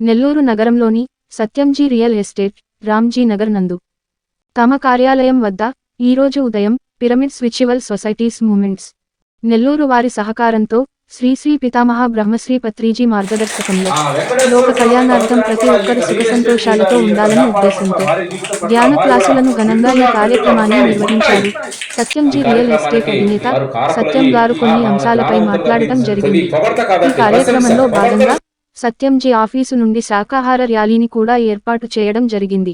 నెల్లూరు నగరంలోని Satyamji real estate Ramji Nagar నందు. తమ కార్యాలయం వద్ద ఈరోజు ఉదయం పిరమిడ్ స్విచ్యువల్ సొసైటీస్ మూమెంట్స్. నెల్లూరు వారి సహకారంతో శ్రీ శ్రీ పితామహ బ్రహ్మశ్రీ పత్రిజీ మార్గదర్శకంలో లోక కళ్యాణార్థం ప్రతి ఒక్కరు సుఖ సంతోషాలతో ఉండాలని ఉద్దేశంతో ధ్యాన క్లాసులను ఘనంగా ఈ కార్యక్రమాన్ని నిర్వహించారు సత్యంజీ రియల్ ఎస్టేట్ అధినేత సత్యం గారు కొన్ని అంశాలపై మాట్లాడటం జరిగింది. ఈ కార్యక్రమంలో భాగంగా సత్యంజీ ఆఫీసు నుండి శాకాహార ర్యాలీని కూడా ఏర్పాటు చేయడం జరిగింది.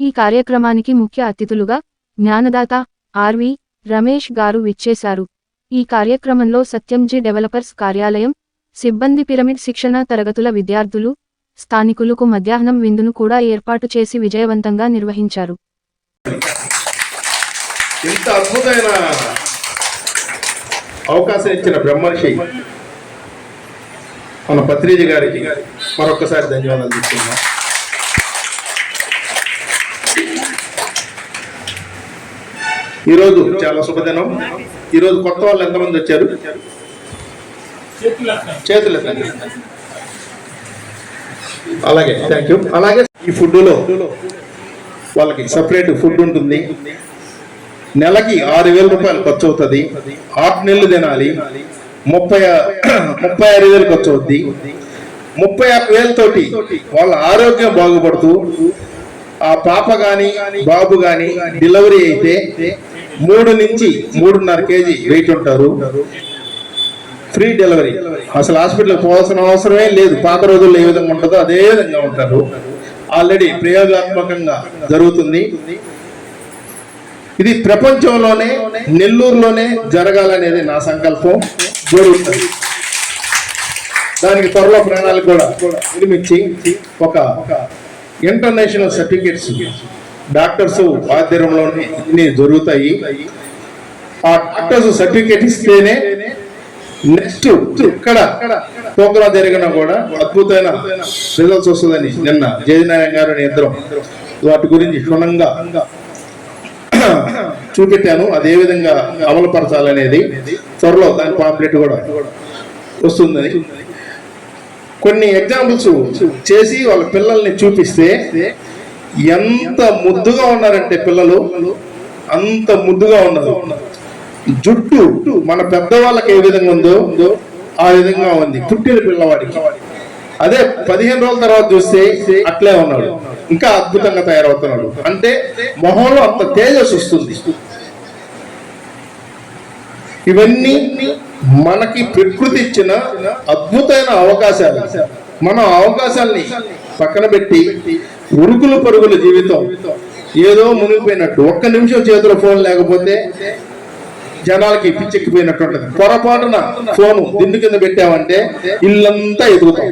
ఈ కార్యక్రమానికి ముఖ్య అతిథులుగా జ్ఞానదాత ఆర్వి రమేష్ గారు విచ్చేశారు. ఈ కార్యక్రమంలో సత్యంజీ డెవలపర్స్ కార్యాలయం సిబ్బంది పిరమిడ్ శిక్షణ తరగతుల విద్యార్థులు స్థానికులకు మధ్యాహ్నం విందును కూడా ఏర్పాటు చేసి విజయవంతంగా నిర్వహించారు. ఇంత అద్భుతమైన అవకాశం ఇచ్చిన బ్రహ్మర్షి మన పత్రిజ గారికి మరొకసారి ధన్యవాదాలు చెప్తున్నాం. ఈరోజు చాలా శుభదినం. ఈరోజు కొత్త వాళ్ళు ఎంతమంది వచ్చారు? చేతులు అలాగే థ్యాంక్ యూ అలాగే ఈ ఫుడ్లో వాళ్ళకి సపరేట్ ఫుడ్ ఉంటుంది. నెలకి ఆరు వేల రూపాయలు ఖర్చు అవుతుంది. ఆరు నెలలు తినాలి. ముప్పై ముప్పై ఆరు వేలు ఖర్చు అవుద్ది ముప్పై ఆరు వేలతోటి వాళ్ళ ఆరోగ్యం బాగుపడుతూ ఆ పాప గాని బాబు గాని డెలివరీ అయితే మూడు నుంచి మూడున్నర కేజీ వెయిట్ ఉంటారు. ఫ్రీ డెలివరీ అసలు హాస్పిటల్కి పోవాల్సిన అవసరమే లేదు. పాత రోజుల్లో ఏ విధంగా ఉంటుందో అదే విధంగా ఉంటారు. ఆల్రెడీ ప్రయోగాత్మకంగా జరుగుతుంది. ఇది ప్రపంచంలోనే నెల్లూరులోనే జరగాలనేది నా సంకల్పం. జరుగుతుంది దానికి త్వరలో ప్రణాళిక కూడా. నిర్మించి ఒక ఇంటర్నేషనల్ సర్టిఫికేట్స్. డాక్టర్స్ ఆధ్వర్యంలోనే ఇన్ని జరుగుతాయి. ఆ డాక్టర్స్ సర్టిఫికేట్ ఇస్తేనే నెక్స్ట్ ఇక్కడ ప్రోగ్రాం జరిగినా కూడా అద్భుతమైన రిజల్ట్స్ వస్తుందని నిన్న జయనారాయణ గారు నేను ఇద్దరం వాటి గురించి క్షుణ్ణంగా చూపెట్టాను. అదే విధంగా అమలుపరచాలనేది త్వరలో దాని పాంప్లెట్ కూడా వస్తుందని. కొన్ని ఎగ్జాంపుల్స్ చేసి వాళ్ళ పిల్లల్ని చూపిస్తే ఎంత ముద్దుగా ఉన్నారంటే పిల్లలు అంత ముద్దుగా ఉన్నారు జుట్టు మన పెద్దవాళ్ళకి ఏ విధంగా ఉందో ఆ విధంగా ఉంది. పుట్టిన పిల్లవాడికి. అదే పదిహేను రోజుల తర్వాత చూస్తే అట్లే ఉన్నాడు. ఇంకా అద్భుతంగా తయారవుతున్నాడు. అంటే మొహంలో అంత తేజస్ వస్తుంది. ఇవన్నీ మనకి ప్రకృతి ఇచ్చిన అద్భుతమైన అవకాశాలు. మన అవకాశాల్ని పక్కన పెట్టి ఉరుకులు పరుగుల జీవితం. ఏదో మునిగిపోయినట్టు. ఒక్క నిమిషం చేతిలో ఫోన్ లేకపోతే జనాలకి పిచ్చెక్కిపోయినట్టు పొరపాటున ఫోను దిండు కింద పెట్టామంటే ఇల్లంతా ఎదుగుతాం.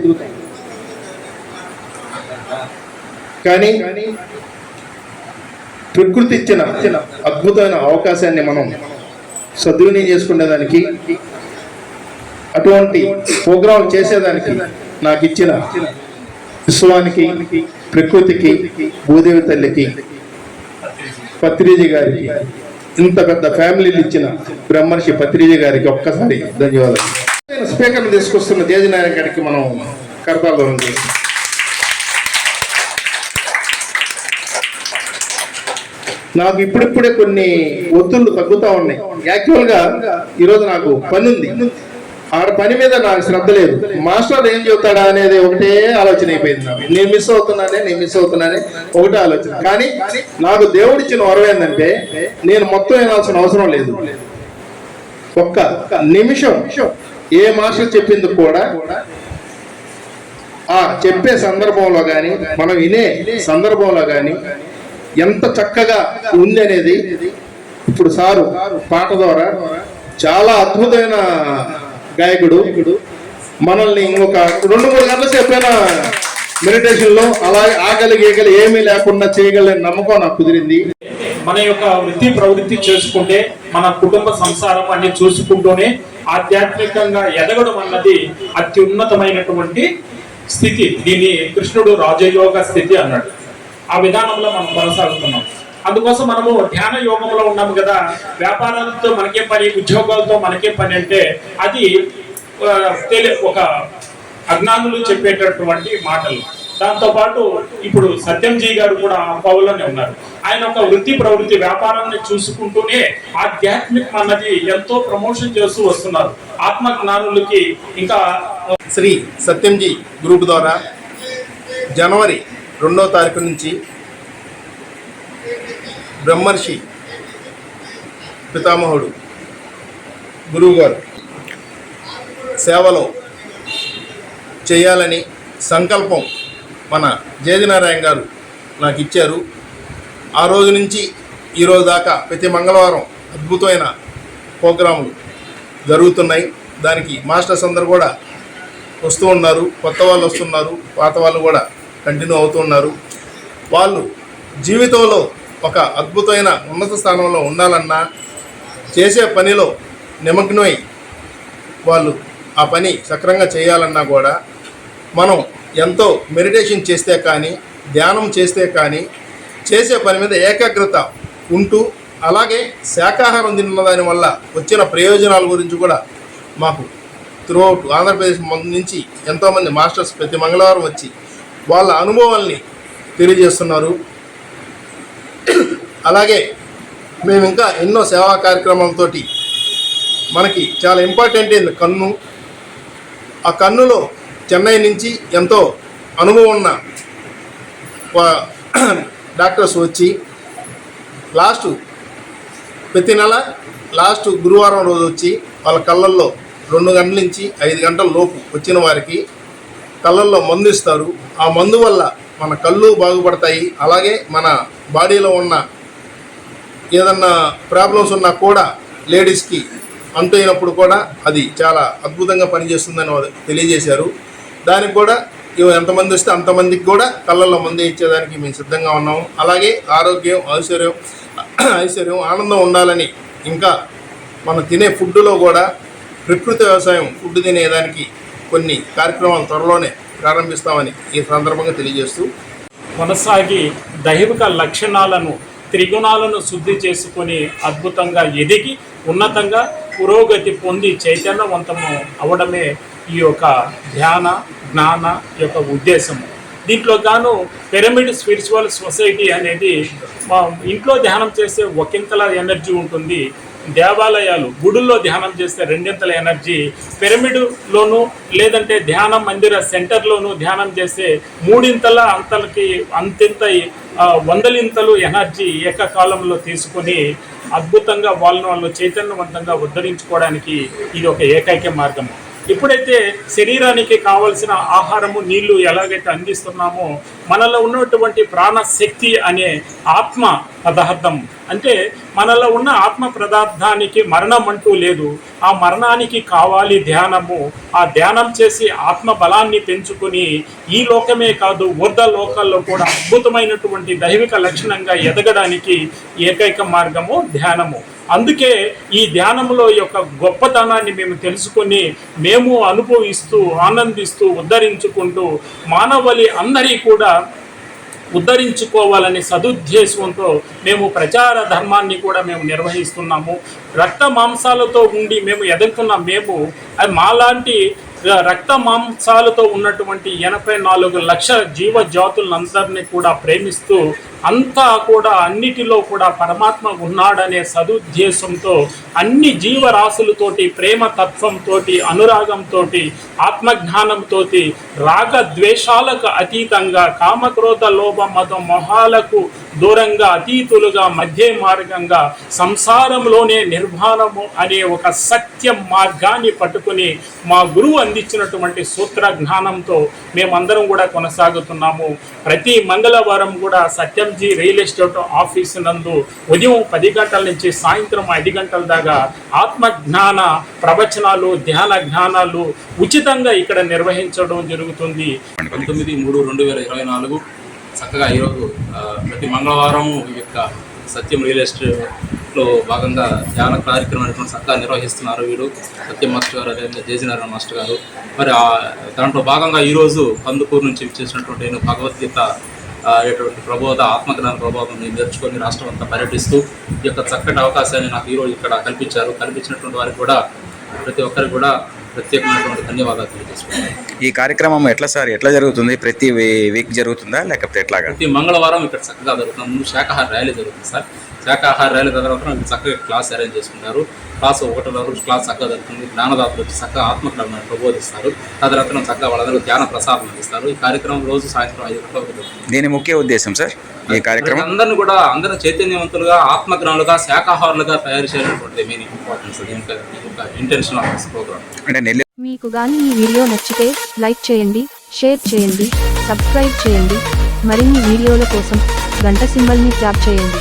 కానీ ప్రకృతి ఇచ్చిన అద్భుతమైన అవకాశాన్ని మనం సద్వినియోగం చేసుకునేదానికి అటువంటి ప్రోగ్రాం చేసేదానికి నాకు ఇచ్చిన విశ్వానికి ప్రకృతికి భూదేవి తల్లికి పత్రిజీ గారికి ఇంత పెద్ద ఫ్యామిలీలు ఇచ్చిన బ్రహ్మర్షి పత్రిజీ గారికి ఒక్కసారి ధన్యవాదాలు. నేను స్పీకర్ని తీసుకొస్తున్న తేజనారాయణ గారికి మనం కర్తాలు చేస్తాం. నాకు ఇప్పుడిప్పుడే కొన్ని ఒత్తులు తగ్గుతూ ఉన్నాయి. యాక్చువల్గా ఈరోజు నాకు పని ఉంది ఆడ పని మీద నాకు శ్రద్ధ లేదు. మాస్టర్ ఏం చెబుతాడా అనేది ఒకటే ఆలోచన అయిపోయింది నాకు. నేను మిస్ అవుతున్నానే నేను మిస్ అవుతున్నానే ఒకటే ఆలోచన. కానీ నాకు దేవుడిచ్చిన వరం ఏంటంటే నేను మొత్తం వినాల్సిన అవసరం లేదు. ఒక్క నిమిషం ఏ మాస్టర్ చెప్పింది కూడా ఆ చెప్పే సందర్భంలో కానీ మనం వినే సందర్భంలో కానీ ఎంత చక్కగా ఉంది అనేది ఇప్పుడు సారు పాట ద్వారా చాలా అద్భుతమైన గాయకుడు. మనల్ని ఇంకొక రెండు మూడు గంటల చెప్పిన మెడిటేషన్లో అలా ఆకలి గీకలి ఏమీ లేకుండా చేయగలని నమ్మకం నాకు కుదిరింది. మన యొక్క వృత్తి ప్రవృత్తి చేసుకుంటే మన కుటుంబ సంసారం అన్ని చూసుకుంటూనే ఆధ్యాత్మికంగా ఎదగడం అన్నది అత్యున్నతమైనటువంటి స్థితి. దీన్ని కృష్ణుడు రాజయోగ స్థితి అన్నాడు. ఆ విధానంలో మనం కొనసాగుతున్నాం. అందుకోసం మనము ధ్యాన యోగంలో ఉన్నాము కదా వ్యాపారాలతో మనకే పని ఉద్యోగాలతో మనకే పని అంటే అది ఆ, ఒక అజ్ఞానులు చెప్పేటటువంటి మాటలు. దాంతోపాటు ఇప్పుడు సత్యంజీ గారు కూడా ఆ పౌలోనే ఉన్నారు. ఆయన ఒక వృత్తి ప్రవృత్తి వ్యాపారాన్ని చూసుకుంటూనే ఆధ్యాత్మికం అన్నది ఎంతో ప్రమోషన్ చేస్తూ వస్తున్నారు. ఆత్మ జ్ఞానులకి ఇంకా శ్రీ సత్యంజీ గ్రూప్ ద్వారా జనవరి రెండో తారీఖు నుంచి బ్రహ్మర్షి పితామహుడు గురువుగారు సేవలో చేయాలని సంకల్పం మన జయదినారాయణ గారు నాకు ఇచ్చారు. ఆ రోజు నుంచి ఈరోజు దాకా ప్రతి మంగళవారం అద్భుతమైన ప్రోగ్రాములు జరుగుతున్నాయి. దానికి మాస్టర్స్ అందరు కూడా వస్తూ ఉన్నారు. కొత్త వాళ్ళు వస్తున్నారు. పాత వాళ్ళు కూడా కంటిన్యూ అవుతున్నారు వాళ్ళు జీవితంలో ఒక అద్భుతమైన ఉన్నత స్థానంలో ఉండాలన్నా చేసే పనిలో నిమగ్నమై వాళ్ళు ఆ పని సక్రంగా చేయాలన్నా కూడా మనం ఎంతో మెడిటేషన్ చేస్తే కానీ ధ్యానం చేస్తే కానీ చేసే పని మీద ఏకాగ్రత ఉంటూ అలాగే శాకాహారం తిన్న దాని వల్ల వచ్చిన ప్రయోజనాల గురించి కూడా మాకు త్రూఅవుట్ ఆంధ్రప్రదేశ్ నుంచి ఎంతోమంది మాస్టర్స్ ప్రతి మంగళవారం వచ్చి వాళ్ళ అనుభవాల్ని తెలియజేస్తున్నారు. అలాగే మేము ఇంకా ఎన్నో సేవా కార్యక్రమాలతో మనకి చాలా ఇంపార్టెంట్ అయింది కన్ను. ఆ కన్నులో చెన్నై నుంచి ఎంతో అనుభవం ఉన్న వా- డాక్టర్స్ వచ్చి లాస్ట్ ప్రతి నెల లాస్ట్ గురువారం రోజు వచ్చి వాళ్ళ కళ్ళల్లో రెండు గంటల నుంచి ఐదు గంటల లోపు వచ్చిన వారికి కళ్ళల్లో మందు ఇస్తారు. ఆ మందు వల్ల మన కళ్ళు బాగుపడతాయి. అలాగే మన బాడీలో ఉన్న ఏదన్నా ప్రాబ్లమ్స్ ఉన్నా కూడా లేడీస్కి అంతైనప్పుడు కూడా అది చాలా అద్భుతంగా పనిచేస్తుందని వారు తెలియజేశారు. దానికి కూడా ఇవి ఎంతమంది వస్తే అంతమందికి కూడా కళ్ళల్లో మందు ఇచ్చేదానికి మేము సిద్ధంగా ఉన్నాము. అలాగే ఆరోగ్యం ఐశ్వర్యం ఐశ్వర్యం ఆనందం ఉండాలని ఇంకా మనం తినే ఫుడ్లో కూడా ప్రకృతి వ్యవసాయం ఫుడ్ తినేదానికి కొన్ని కార్యక్రమాలు త్వరలోనే ప్రారంభిస్తామని ఈ సందర్భంగా తెలియజేస్తూ కొనసాగి దైవిక లక్షణాలను త్రిగుణాలను శుద్ధి చేసుకొని అద్భుతంగా ఎదిగి ఉన్నతంగా పురోగతి పొంది చైతన్యవంతము అవడమే ఈ యొక్క ధ్యాన జ్ఞాన యొక్క ఉద్దేశము దీంట్లో గాను పిరమిడ్ స్పిరిచువల్ సొసైటీ అనేది మా ఇంట్లో ధ్యానం చేస్తే ఒకంతలా ఎనర్జీ ఉంటుంది. దేవాలయాలు గుడుల్లో ధ్యానం చేస్తే రెండింతల ఎనర్జీ పిరమిడ్లోను లేదంటే ధ్యాన మందిర సెంటర్లోను ధ్యానం చేస్తే మూడింతల అంతలకి అంతింత వందలింతలు ఎనర్జీ ఏకకాలంలో తీసుకొని అద్భుతంగా వాళ్ళను వాళ్ళు చైతన్యవంతంగా ఉద్ధరించుకోవడానికి ఇది ఒక ఏకైక మార్గం. ఎప్పుడైతే శరీరానికి కావలసిన ఆహారము నీళ్ళు ఎలాగైతే అందిస్తున్నామో మనలో ఉన్నటువంటి ప్రాణశక్తి అనే ఆత్మ పదార్థం. అంటే మనలో ఉన్న ఆత్మ పదార్థానికి మరణం అంటూ లేదు. ఆ మరణానికి కావాలి ధ్యానము. ఆ ధ్యానం చేసి ఆత్మ బలాన్ని పెంచుకొని ఈ లోకమే కాదు ఊర్ధ లోకాల్లో కూడా అద్భుతమైనటువంటి దైవిక లక్షణంగా ఎదగడానికి ఏకైక మార్గము ధ్యానము. అందుకే ఈ ధ్యానంలో యొక్క గొప్పతనాన్ని మేము తెలుసుకొని మేము అనుభవిస్తూ ఆనందిస్తూ ఉద్ధరించుకుంటూ మానవలి అందరి కూడా ఉద్ధరించుకోవాలనే సదుద్దేశంతో మేము ప్రచార ధర్మాన్ని కూడా మేము నిర్వహిస్తున్నాము. రక్త మాంసాలతో ఉండి మేము ఎదుర్కొన్న మేము అది మాలాంటి రక్త మాంసాలతో ఉన్నటువంటి ఎనభై నాలుగు లక్షల జీవజాతులందరినీ కూడా ప్రేమిస్తూ అంతా కూడా అన్నిటిలో కూడా పరమాత్మ ఉన్నాడనే సదుద్దేశంతో అన్ని జీవరాశులతోటి ప్రేమ తత్వంతో అనురాగంతో ఆత్మజ్ఞానంతో రాగ ద్వేషాలకు అతీతంగా కామక్రోధ లోభ మత మొహాలకు దూరంగా అతీతులుగా మధ్య మార్గంగా సంసారంలోనే నిర్మాణము అనే ఒక సత్యం మార్గాన్ని పట్టుకుని మా గురువు అందించినటువంటి సూత్ర జ్ఞానంతో మేమందరం కూడా కొనసాగుతున్నాము. ప్రతి మంగళవారం కూడా Satyam Satyamji real estate office నందు ఉదయం పది గంటల నుంచి సాయంత్రం ఐదు గంటల దాకా ఆత్మజ్ఞాన ప్రవచనాలు ధ్యాన జ్ఞానాలు ఉచితంగా ఇక్కడ నిర్వహించడం జరుగుతుంది. పంతొమ్మిది మూడు రెండు వేల ఇరవై నాలుగు చక్కగా ఈరోజు ప్రతి మంగళవారం ఈ యొక్క సత్యం రియల్ ఎస్టేట్లో భాగంగా ధ్యాన కార్యక్రమం అనేటువంటి చక్కగా నిర్వహిస్తున్నారు వీరు. సత్యం మాస్టర్ గారు అదేవిధంగా జయజనారాయణ మాస్టర్ గారు. మరి దాంట్లో భాగంగా ఈరోజు కందుకూరు నుంచి చేసినటువంటి నేను భగవద్గీత అనేటువంటి ప్రబోధ ఆత్మజ్ఞాన ప్రబోధం నేను నేర్చుకొని రాష్ట్రం అంతా పర్యటిస్తూ ఈ యొక్క చక్కటి అవకాశాన్ని నాకు ఈరోజు ఇక్కడ కల్పించారు. కల్పించినటువంటి వారికి కూడా ప్రతి ఒక్కరికి కూడా ప్రత్యేకమైనటువంటి ధన్యవాదాలు తెలియజేసుకుంటాను ఈ కార్యక్రమం ఎట్లా సార్? ఎట్లా జరుగుతుంది? ప్రతి వీక్ జరుగుతుందా? లేకపోతే ఎట్లాగా? ప్రతి మంగళవారం ఇక్కడ చక్కగా జరుగుతుంది. ముందు శాఖాహార ర్యాలీ జరుగుతుంది సార్. శాఖాహార ర్యాలీ తర్వాత చక్కగా క్లాస్ అరేంజ్ చేసుకున్నారు క్లాస్ ఒకటో రోజు క్లాస్ చక్కగా జరుగుతుంది. జ్ఞానదాతలు వచ్చి చక్కగా ఆత్మకరణను ప్రబోధిస్తారు. తదనంతరం చక్కగా వాళ్ళందరూ ధ్యాన ప్రసాదం అందిస్తారు. ఈ కార్యక్రమం రోజు సాయంత్రం ఐదు గంటల వరకు జరుగుతుంది. దీని ముఖ్య ఉద్దేశం సార్? ఈ కార్యక్రమం. అందరిని కూడా అందరూ చైతన్యవంతులుగా ఆత్మజ్ఞానులుగా శాఖాహారులుగా తయారు చేయాలనేటువంటి main importance intention of this programme అంటే మీకు గాని ఈ వీడియో నచ్చితే లైక్ చేయండి షేర్ చేయండి సబ్స్క్రైబ్ చేయండి. మరిన్ని వీడియోల కోసం గంట సింబల్ని ట్యాప్ చేయండి.